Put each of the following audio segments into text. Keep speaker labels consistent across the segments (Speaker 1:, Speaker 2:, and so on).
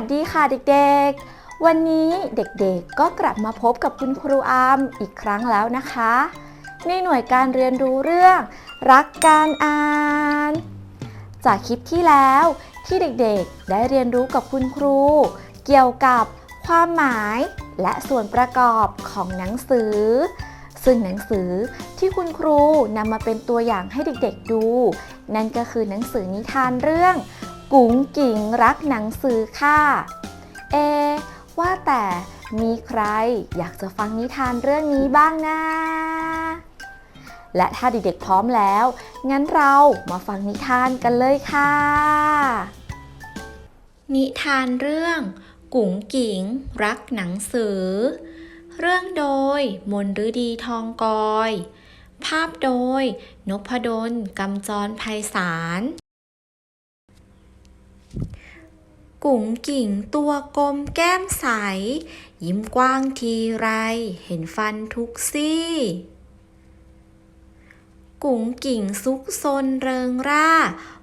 Speaker 1: สวัสดีค่ะเด็กๆ วันนี้เด็กๆก็กลับมาพบกับคุณครูอามอีกครั้งแล้วนะคะ ในหน่วยการเรียนรู้เรื่อง รักการอ่าน จากคลิปที่แล้วที่เด็กๆ ได้เรียนรู้กับคุณครู เกี่ยวกับความหมายและส่วนประกอบของหนังสือ ซึ่งหนังสือที่คุณครูนำมาเป็นตัวอย่างให้เด็กๆดู นั่นก็คือหนังสือนิทานเรื่อง กุ๋งกิ่งรักหนังสือค่ะ เอ ว่าแต่มีใครอยากจะฟังนิทานเรื่องนี้บ้างนะ และถ้าเด็กๆพร้อมแล้ว งั้นเรามาฟังนิทานกันเลยค่ะ นิทานเรื่อง กุ๋งกิ๋งรักหนังสือ เรื่องโดยมนฤดีทองกอย ภาพโดย นพดลกำจรไพศาล กุ๋งกิ่งตัวกลมแก้มใส ยิ้มกว้างทีไร เห็นฟันทุกซี่ กุ๋งกิ่งซุกซนเริงร่า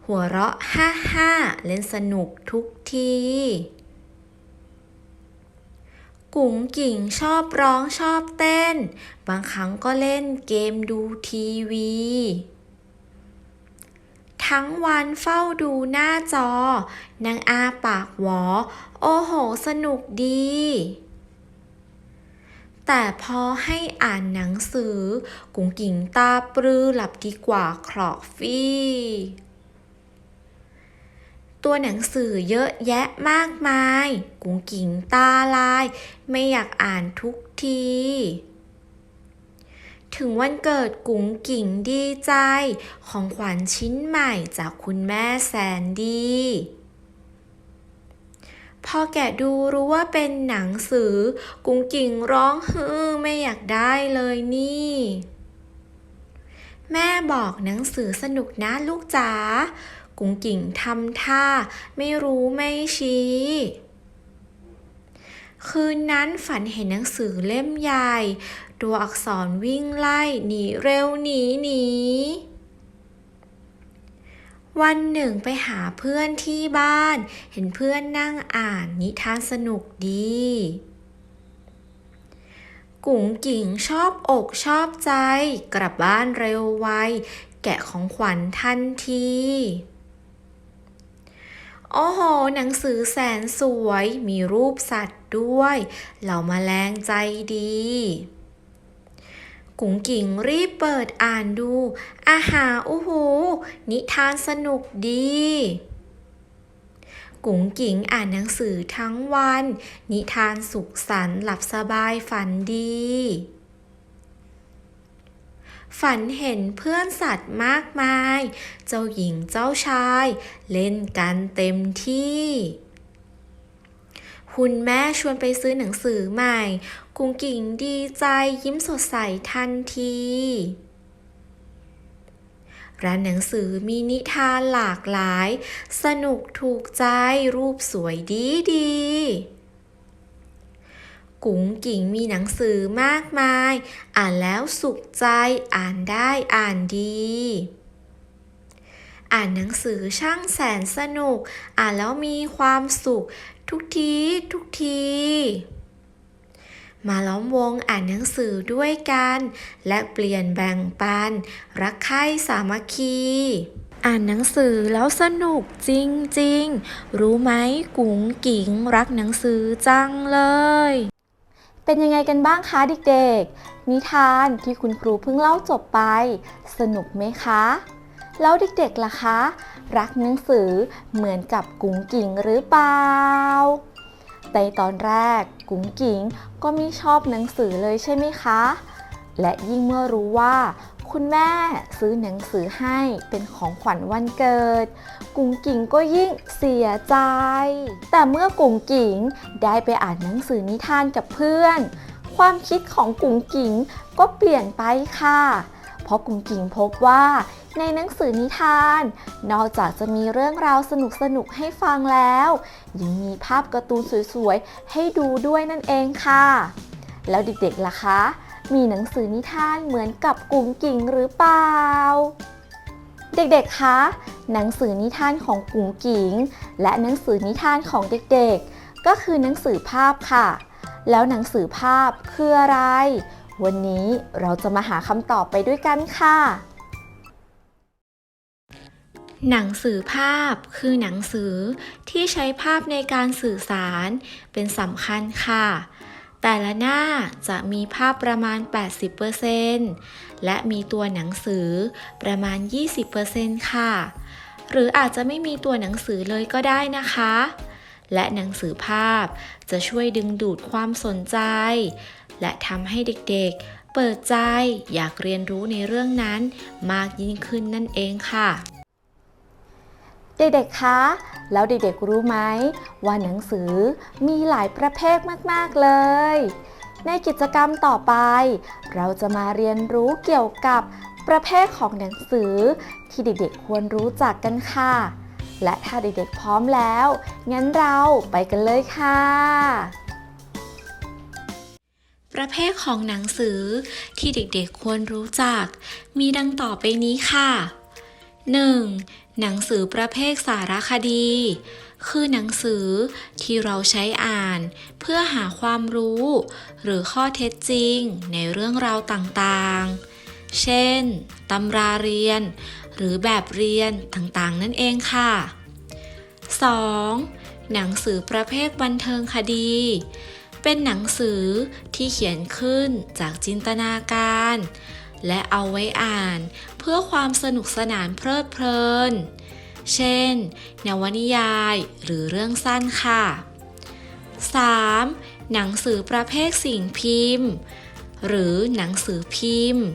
Speaker 1: หัวเราะฮ่าฮ่าเล่นสนุกทุกที กุ๋งกิ่งชอบร้องชอบเต้น บางครั้งก็เล่นเกมดูทีวี ทั้งวันเฝ้าดูหน้าจอนางอาปากหวอ โอ้โห สนุกดี แต่พอให้อ่านหนังสือ กุ๋งกิ่งตาปรือหลับดีกว่าครอกฟี่ตัวหนังสือเยอะแยะมากมาย กุ๋งกิ่งตาลาย ไม่อยากอ่านทุกที ถึงวันเกิดกุ๋งกิ่งดีใจ ของขวัญชิ้นใหม่จากคุณแม่แสนดีพอแกะดูรู้ว่าเป็นหนังสือ กุ๋งกิ่งร้องฮือไม่อยากได้เลยนี่ แม่บอกหนังสือสนุกนะลูกจ๋ากุ๋งกิ่งทำท่า ไม่รู้ไม่ชี้ คืนนั้นฝันเห็นหนังสือเล่มใหญ่ ตัวอักษรวิ่งไล่หนีเร็วหนีหนีวันหนึ่งไปหาเพื่อนที่บ้าน เห็นเพื่อนนั่งอ่านนิทานสนุกดี กุ๋งกิ่งชอบอกชอบใจ กลับบ้านเร็วไว แกะของขวัญทันที โอ้โห หนังสือแสนสวยมีรูปสัตว์ด้วย เหล่ามาแมลงใจดี กุ๋งกิ่งรีบเปิดอ่านดู อาหาอู้หูนิทานสนุกดี กุ๋งกิ่งอ่านหนังสือทั้งวัน นิทานสุขสันต์หลับสบายฝันดี ฝันเห็นเพื่อนสัตว์มากมาย เจ้าหญิงเจ้าชาย เล่นกันเต็มที่ คุณแม่ชวนไปซื้อหนังสือใหม่ กุงกิ่งดีใจยิ้มสดใสทันทีร้านหนังสือมีนิทานหลากหลาย สนุกถูกใจรูปสวยดีดี กุ๋งกิ่งมีหนังสือมากมาย อ่านแล้วสุขใจอ่านได้อ่านดี อ่านหนังสือช่างแสนสนุก อ่านแล้วมีความสุข ทุกทีทุกที มาล้อมวงอ่านหนังสือด้วยกัน และเปลี่ยนแบ่งปัน รักใคร่สามัคคีอ่านหนังสือแล้วสนุกจริงๆ รู้ไหมกุ๋งกิ๋งรักหนังสือจังเลย เป็นยังไงกันบ้างคะเด็กๆ นิทานที่คุณครูเพิ่งเล่าจบไป สนุกไหมคะ แล้วเด็กๆล่ะคะ รักหนังสือเหมือนกับกุ๋งกิ่งหรือเปล่าในตอนแรกกุ๋งกิ่งก็ไม่ชอบหนังสือเลยใช่ไหมคะ และยิ่งเมื่อรู้ว่า คุณแม่ซื้อหนังสือให้เป็นของขวัญวันเกิด กุ๋งกิ่งก็ยิ่งเสียใจ แต่เมื่อกุ๋งกิ่งได้ไปอ่านหนังสือนิทานกับเพื่อน ความคิดของกุ๋งกิ่งก็เปลี่ยนไปค่ะ เพราะกุ๋งกิ่งพบว่า ในหนังสือนิทาน นอกจากจะมีเรื่องราวสนุกๆให้ฟังแล้ว ยังมีภาพการ์ตูนสวยๆ ให้ดูด้วยนั่นเองค่ะ แล้วเด็กๆล่ะคะ มีหนังสือนิทานเหมือนกับกุ๋งกิ่งหรือเปล่า เด็กๆ คะ หนังสือนิทานของกุ๋งกิ๋งและหนังสือนิทานของเด็กๆ ก็คือหนังสือภาพค่ะ แล้วหนังสือภาพคืออะไร วันนี้เราจะมาหาคำตอบไปด้วยกันค่ะ หนังสือภาพคือหนังสือที่ใช้ภาพในการสื่อสารเป็นสำคัญค่ะ แต่ละหน้าจะมีภาพประมาณ 80%และมีตัวหนังสือประมาณ 20%ค่ะ หรืออาจจะไม่มีตัวหนังสือเลยก็ได้นะคะ และหนังสือภาพจะช่วยดึงดูดความสนใจ และทำให้เด็กๆ เปิดใจอยากเรียนรู้ในเรื่องนั้นมากยิ่งขึ้นนั่นเองค่ะ เด็กๆ คะ แล้วเด็กๆ รู้ไหมว่าหนังสือมีหลายประเภทมากๆ เลย ในกิจกรรมต่อไป เราจะมาเรียนรู้เกี่ยวกับประเภทของหนังสือที่เด็กๆ ควรรู้จักกันค่ะ และถ้าเด็กๆ พร้อมแล้ว งั้นเราไปกันเลยค่ะ ประเภทของหนังสือที่เด็กๆ ควรรู้จัก มีดังต่อไปนี้ค่ะ 1. หนังสือประเภทสารคดี คือหนังสือที่เราใช้อ่าน เพื่อหาความรู้ หรือข้อเท็จจริงในเรื่องราวต่างๆ เช่นตำราเรียน หรือแบบเรียนต่างๆ นั่นเองค่ะ 2. หนังสือประเภทบันเทิงคดี เป็นหนังสือที่เขียนขึ้นจากจินตนาการ และเอาไว้อ่าน เพื่อความสนุกสนานเพลิดเพลิน เช่น นวนิยายหรือเรื่องสั้นค่ะ 3. หนังสือประเภทสิ่งพิมพ์ หรือหนังสือพิมพ์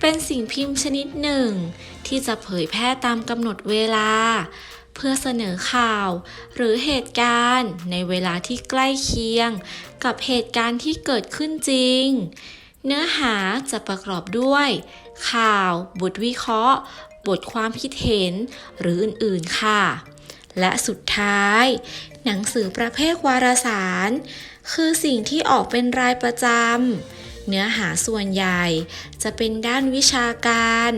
Speaker 1: เป็นสิ่งพิมพ์ชนิดหนึ่ง ที่จะเผยแพร่ตามกำหนดเวลา เพื่อเสนอข่าว หรือเหตุการณ์ในเวลาที่ใกล้เคียง กับเหตุการณ์ที่เกิดขึ้นจริง เนื้อหาจะประกอบด้วย ข่าว บทวิเคราะห์ บทความคิดเห็น หรืออื่น ๆ ค่ะ และสุดท้าย หนังสือประเภทวารสาร คือสิ่งที่ออกเป็นรายประจำ เนื้อหาส่วนใหญ่จะเป็นด้านวิชาการ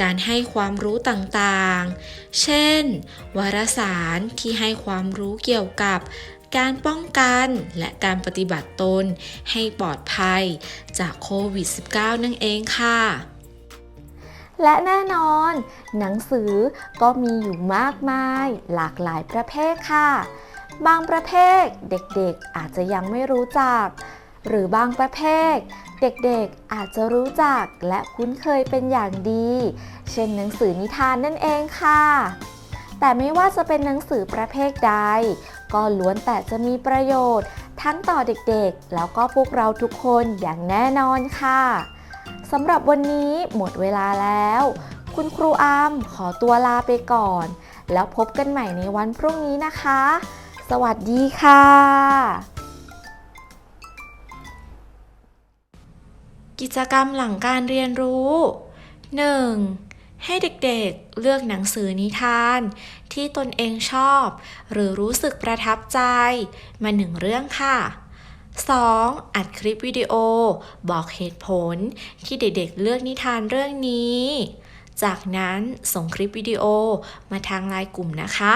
Speaker 1: การให้ความรู้ต่าง ๆ เช่น วารสารที่ให้ความรู้เกี่ยวกับ การป้องกันและการปฏิบัติตนให้ปลอดภัยจากโควิด -19 นั่นเองค่ะและแน่นอน หนังสือก็มีอยู่มากมาย หลากหลายประเภทค่ะ บางประเภทเด็กๆอาจจะยังไม่รู้จัก หรือบางประเภท เด็กๆอาจจะรู้จักและคุ้นเคยเป็นอย่างดี เช่นหนังสือนิทานนั่นเองค่ะ แต่ไม่ว่าจะเป็นหนังสือประเภทใดก็ล้วนแต่จะมีประโยชน์ ทั้งต่อเด็กๆ แล้วก็พวกเราทุกคนอย่างแน่นอนค่ะสำหรับวันนี้หมดเวลาแล้ว คุณครูอามขอตัวลาไปก่อน แล้วพบกันใหม่ในวันพรุ่งนี้นะคะ สวัสดีค่ะ กิจกรรมหลังการเรียนรู้ 1. ให้เด็กๆเลือกหนังสือนิทาน ที่ตนเองชอบ หรือรู้สึกประทับใจ มาหนึ่งเรื่องค่ะ 2. อัดคลิปวิดีโอ บอกเหตุผลที่เด็กๆเลือกนิทานเรื่องนี้ จากนั้นส่งคลิปวิดีโอมาทางไลน์กลุ่มนะคะ